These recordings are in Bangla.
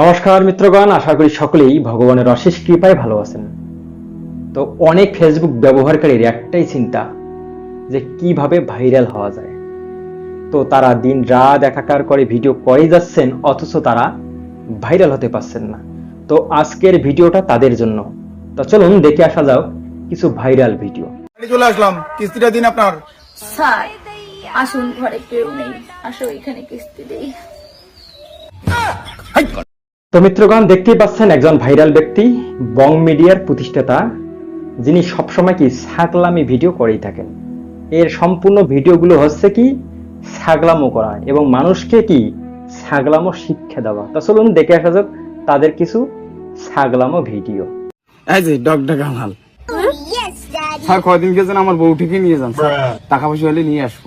নমস্কার মিত্রগণ আশা করি সকলেই ভগবানের অশেষ কৃপায় ভালো আছেন। তো অনেক ফেসবুক ব্যবহারকারীর একটাই চিন্তা যে কীভাবে ভাইরাল হওয়া যায়। তো তারা দিন রাত একাকার করে ভিডিও করে যাচ্ছেন অথচ তারা ভাইরাল হতে পারছেন না। তো আজকের ভিডিওটা তাদের জন্য। তো চলুন দেখে আসা যাও কিছু ভাইরাল ভিডিও চলে আসলাম। কিস্তিটা দিন আপনার। স্যার আসুন ঘরে কেউ নেই। আসো এখানে কিস্তি দেই। তো মিত্রগণ দেখতেই পাচ্ছেন একজন ভাইরাল ব্যক্তি বং মিডিয়ার প্রতিষ্ঠাতা যিনি সবসময় কি ছাগলামি ভিডিও করেই থাকেন। এর সম্পূর্ণ ভিডিওগুলো হচ্ছে কি ছাগলামো করা এবং মানুষকে কি ছাগলামো শিক্ষা দেওয়া। তা চলুন দেখে আসা যাক তাদের কিছু ছাগলামো ভিডিও। কয়দিন গেছেন আমার বউ ঠিকই নিয়ে যান টাকা পয়সা হলে নিয়ে আসব।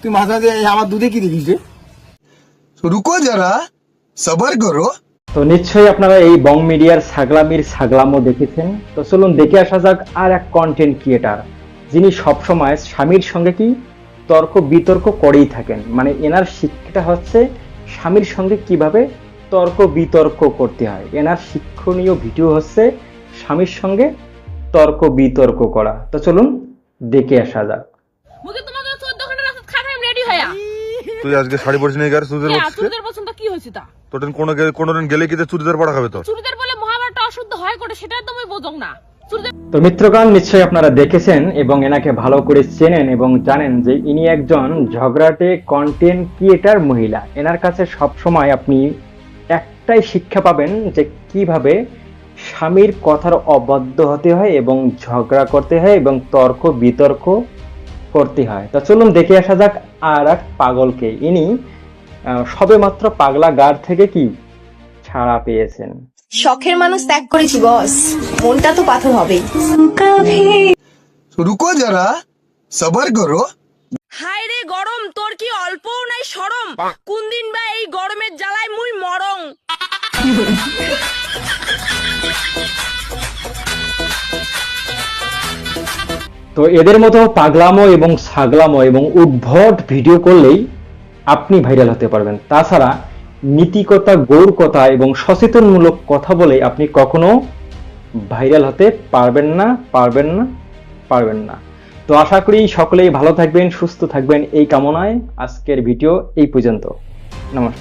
তুই মাঝে আমার দুধে কি দেখিস রুকো যারা সবার করো। তো নিশ্চয়ই আপনারা এই বং মিডিয়ার ছাগলামির ছাগলামো দেখেছেন। তো চলুন দেখে আসা যাক আর এক কন্টেন্ট ক্রিয়েটার যিনি সবসময় স্বামীর সঙ্গে কি তর্ক বিতর্ক করেই থাকেন। মানে এনার শিক্ষাটা হচ্ছে স্বামীর সঙ্গে কীভাবে তর্ক বিতর্ক করতে হয়। এনার শিক্ষণীয় ভিডিও হচ্ছে স্বামীর সঙ্গে তর্ক বিতর্ক করা। তো চলুন দেখে আসা যাক। তুই আজকে শাড়ি পরিস গার চুড়িদার পরছিস পছন্দ কি হয়েছে তা? তোর কোনো গেলে কি চুড়িদার পড়া খাবে তোর? চুরিদের বলে মহাভারতটা অশুদ্ধ হয় করে সেটা তুমি বোঝো না। তো মিত্রগণ নিশ্চয়ই আপনারা দেখেছেন এবং এনাকে ভালো করে চেনেন এবং জানেন যে ইনি একজন ঝগড়াটে কন্টেন্ট ক্রিয়েটার মহিলা। এনার কাছে সব সময় আপনি একটাই শিক্ষা পাবেন যে কীভাবে স্বামীর কথার অবাধ্য হতে হয় এবং ঝগড়া করতে হয় এবং তর্ক বিতর্ক করতে হয়। তা চলুন দেখে আসা যাক আর এক পাগলকে। ইনি সবেমাত্র পাগলা গার থেকে কি ছাড়া পেয়েছেন? শখের মানুষ ত্যাগ করেছি বস। মনটা তো পাথর হবে রুকো যারা সবার করো। হায় রে গরম তোর কি অল্পও নাই সরম? কোন দিন বা এই গরমের জ্বালায় মুই মরং? তো এদের মতো পাগলামো এবং ছাগলামো এবং উদ্ভট ভিডিও করলেই আপনি ভাইরাল হতে পারবেন। তাছাড়া নীতিকতা, গৌরকতা এবং সচেতনমূলক কথা বলে আপনি কখনো ভাইরাল হতে পারবেন না পারবেন না পারবেন না। তো আশা করি সকলেই ভালো থাকবেন, সুস্থ থাকবেন। এই কামনায় আজকের ভিডিও এই পর্যন্ত। নমস্কার।